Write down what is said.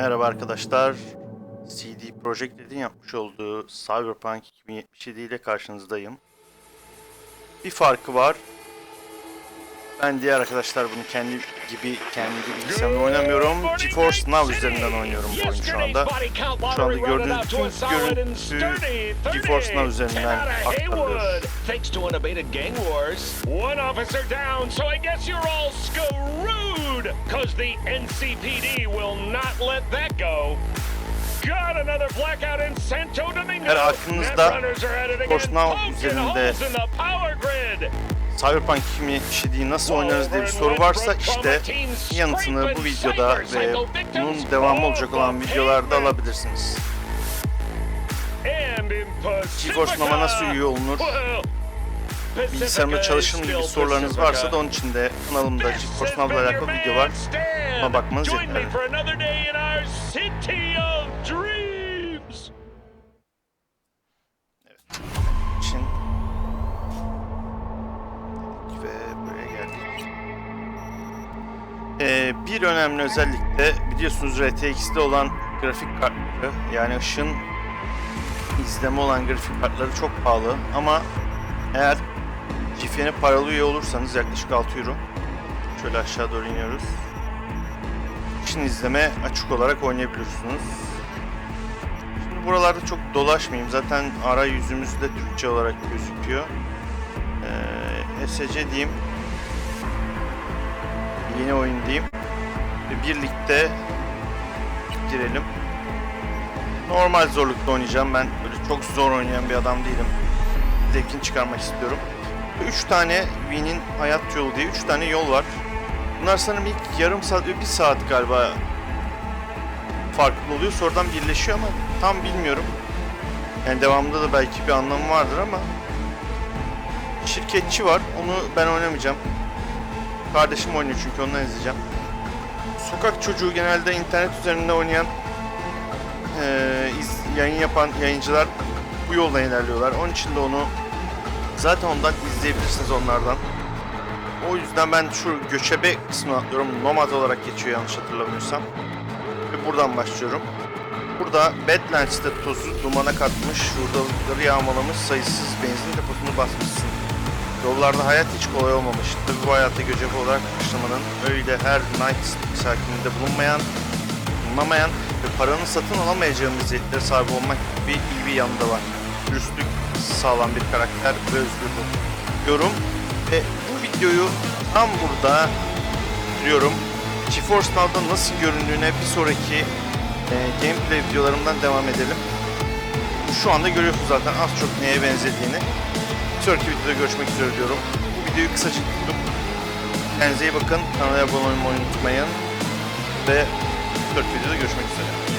Merhaba arkadaşlar. CD Projekt Red'in yapmış olduğu Cyberpunk 2077 ile karşınızdayım. Bir farkı var. Ben diğer arkadaşlar bunu kendi gibi kendi bilgisayarımda oynamıyorum. GeForce Now üzerinden oynuyorum bu oyunu şu anda. Şu anda gördüğünüz tüm görüntü GeForce Now üzerinden aktarılıyor. Thanks to unabated gang wars. One officer down, so I guess you're all screwed! Cause the NCPD will not let that go. Got another blackout in Santo Domingo! Her aklınızda poking üzerinde! Cyberpunk 2077'yi nasıl oynarız diye bir soru varsa işte yanıtını bu videoda ve bunun devamı olacak olan videolarda alabilirsiniz. GeForce Now'a nasıl üye olunur? Bilgisayarımda is gibi sorularınız varsa da onun için de kanalımda GeForce Now'la alakalı video var. Ona bakmanız yeterli. Ee, bir önemli özellik de biliyorsunuz RTX'de olan grafik kartları. Yani ışın izleme olan grafik kartları çok pahalı ama eğer GFN'e paralı üye olursanız yaklaşık 6 euro. Şöyle aşağı doğru iniyoruz. Işın izleme açık olarak oynayabiliyorsunuz. Şimdi buralarda çok dolaşmayayım. Zaten ara yüzümüz de Türkçe olarak gözüküyor. Ee, SC diyeyim. Yeni oyun diyeyim. Ve birlikte girelim. Normal zorlukta oynayacağım. Ben böyle çok zor oynayan bir adam değilim. Zevkini çıkarmak istiyorum. 3 tane Wii'nin hayat yolu diye 3 tane yol var. Bunlar sanırım ilk yarım saat ve 1 saat galiba farklı oluyor. Sonradan birleşiyor ama tam bilmiyorum. Yani devamında da belki bir anlamı vardır ama şirketçi var. Onu ben oynamayacağım. Kardeşim oynuyor çünkü ondan izleyeceğim. Sokak çocuğu genelde internet üzerinde oynayan eee, iz- yayın yapan yayıncılar bu yoldan ilerliyorlar. Onun için de onu zaten ondan izleyebilirsiniz onlardan. O yüzden ben şu göçebe kısmını atlıyorum. Nomad olarak geçiyor yanlış hatırlamıyorsam. Ve buradan başlıyorum. Burada Badlands'te tozu dumana katmış, hurdalıkları yağmalamış, sayısız benzin deposunu basmışsın. Yollarda hayat hiç kolay olmamış. Tabi bu hayata göçebe olarak başlamanın öyle her night sakininde bulunmayan, bulunamayan ve paranın satın alamayacağı meziyetlere sahip olmak gibi iyi bir yanı da var. Dürüstlük sağlam bir karakter ve özgür bu. Yorum ve bu videoyu tam burada bitiriyorum. GeForce Now'da nasıl göründüğüne bir sonraki e, gameplay videolarımdan devam edelim. Şu anda görüyorsunuz zaten az çok neye benzediğini. Bir sonraki videoda görüşmek üzere diyorum. Bu videoyu kısacık tutup kendinize iyi bakın. Kanala abone olmayı unutmayın. Ve bir sonraki videoda görüşmek üzere.